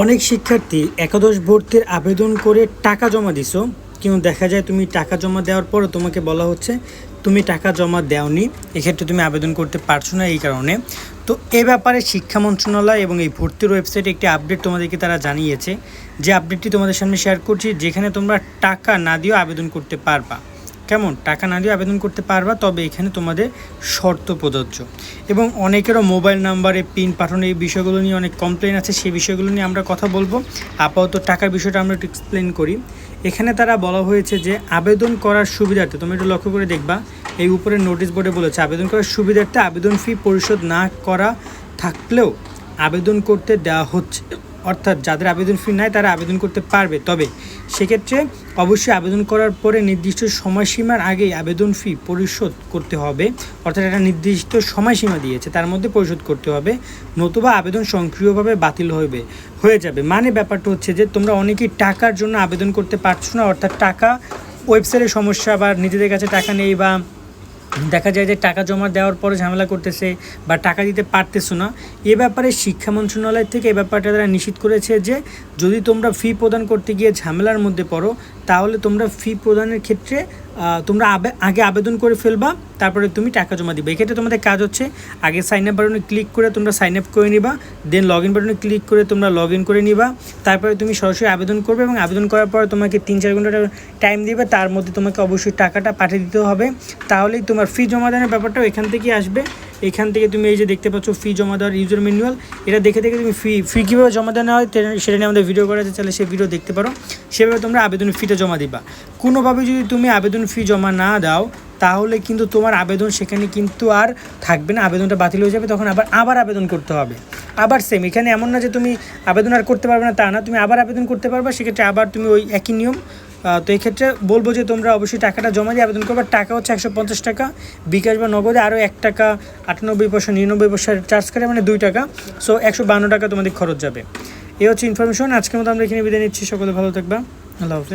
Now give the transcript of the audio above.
অনেক শিক্ষার্থী একাদশ ভর্তির আবেদন করে টাকা জমা দিছো, কিন্তু দেখা যায় তুমি টাকা জমা দেওয়ার পরও তোমাকে বলা হচ্ছে, তুমি টাকা জমা দেওনি, এক্ষেত্রে তুমি আবেদন করতে পারছ না এই কারণে। তো এ ব্যাপারে শিক্ষা মন্ত্রণালয় এবং এই ভর্তির ওয়েবসাইটে একটি আপডেট তোমাদেরকে তারা জানিয়েছে। যে আপডেটটি তোমাদের সামনে শেয়ার করছি, যেখানে তোমরা টাকা না দিয়েও আবেদন করতে পারবা। কেমন? টাকা না দিয়ে আবেদন করতে পারবা, তবে এখানে তোমাদের শর্ত প্রযোজ্য। এবং অনেকেরও মোবাইল নাম্বারে পিন পাঠানো এই বিষয়গুলো নিয়ে অনেক কমপ্লেন আছে, সেই বিষয়গুলো নিয়ে আমরা কথা বলব। আপাতত টাকার বিষয়টা আমরা একটু এক্সপ্লেন করি। এখানে তারা বলা হয়েছে যে, আবেদন করার সুবিধার্থে তুমি একটু লক্ষ্য করে দেখবা, এই উপরে নোটিশ বোর্ডে বলেছে, আবেদন করার সুবিধার্থে আবেদন ফি পরিশোধ না করা থাকলেও আবেদন করতে দেওয়া হচ্ছে। অর্থাৎ যাদের আবেদন ফি নাই, তারা আবেদন করতে পারবে। তবে সেক্ষেত্রে অবশ্যই আবেদন করার পরে নির্দিষ্ট সময়সীমার আগেই আবেদন ফি পরিশোধ করতে হবে। অর্থাৎ একটা নির্দিষ্ট সময়সীমা দিয়েছে, তার মধ্যে পরিশোধ করতে হবে, নতুবা আবেদন সক্রিয়ভাবে বাতিল হবে হয়ে যাবে। মানে ব্যাপারটা হচ্ছে যে, তোমরা অনেকেই টাকার জন্য আবেদন করতে পারছ না, অর্থাৎ টাকা ওয়েবসাইটের সমস্যা বা নিজেদের কাছে টাকা নেই বা দেখা যায় যে টাকা জমা দেওয়ার পরে ঝামেলা করতেছে বা টাকা দিতে পারতেছো না। এ ব্যাপারে শিক্ষা মন্ত্রণালয় থেকে এ ব্যাপারটা তারা নিশ্চিত করেছে যে, যদি তোমরা ফি প্রদান করতে গিয়ে ঝামেলার মধ্যে পড়ো, তাহলে তোমরা ফি প্রদানের ক্ষেত্রে তোমরা আগে আবেদন করে ফেলবা, তারপরে তুমি টাকা জমা দিবে। এক্ষেত্রে তোমাদের কাজ হচ্ছে, আগে সাইন আপ বাটনে ক্লিক করে তোমরা সাইন আপ করে নিবা দেন লগ ইন বাটনে ক্লিক করে তোমরা লগ ইন করে নিবা। তারপরে তুমি সরাসরি আবেদন করবে এবং আবেদন করার পর তোমাকে তিন চার ঘণ্টা টাইম দিবে, তার মধ্যে তোমাকে অবশ্যই টাকাটা পাঠিয়ে দিতে হবে। তাহলেই তোমার ফি জমা দেওয়ার ব্যাপারটাও এখান থেকেই আসবে। এখান থেকে তুমি এই যে দেখতে পাচ্ছ ফি জমা দেওয়ার ইউজার ম্যানুয়াল এটা দেখে দেখে তুমি ফি ফি কীভাবে জমা দেওয়া হয় সেটা নিয়ে আমাদের ভিডিও করা আছে, তাহলে সেই ভিডিও দেখতে পারো। সেভাবে তোমরা আবেদন ফিটা জমা দিবা। কোনোভাবে যদি তুমি আবেদন ফি জমা না দাও, তাহলে কিন্তু তোমার আবেদন সেখানে কিন্তু আর থাকবে না, আবেদনটা বাতিল হয়ে যাবে, তখন আবার আবার আবেদন করতে হবে। আবার সেম এখানে এমন না যে তুমি আবেদন আর করতে পারবে না, তা না, তুমি আবার আবেদন করতে পারবে, সেক্ষেত্রে আবার তুমি ওই একই নিয়ম তো এক্ষেত্রে ক্ষেত্রে বলব যে তোমরা অবশ্যই টাকাটা জমা দিয়ে আবেদন করবে। টাকা হচ্ছে একশো পঞ্চাশ টাকা, বিকাশ বা নগদে আরও এক টাকা, আটানব্বই পয়সা, নিরানব্বই পয়সা চার্জ করে মানে দুই টাকা। সো একশো বান্ন টাকা তোমাদের খরচ যাবে। এই হচ্ছে ইনফরমেশন আজকের মতো আমরা এখানে বিদায় নিচ্ছি। সকলে ভালো থাকবা। আল্লাহ হাফেজ।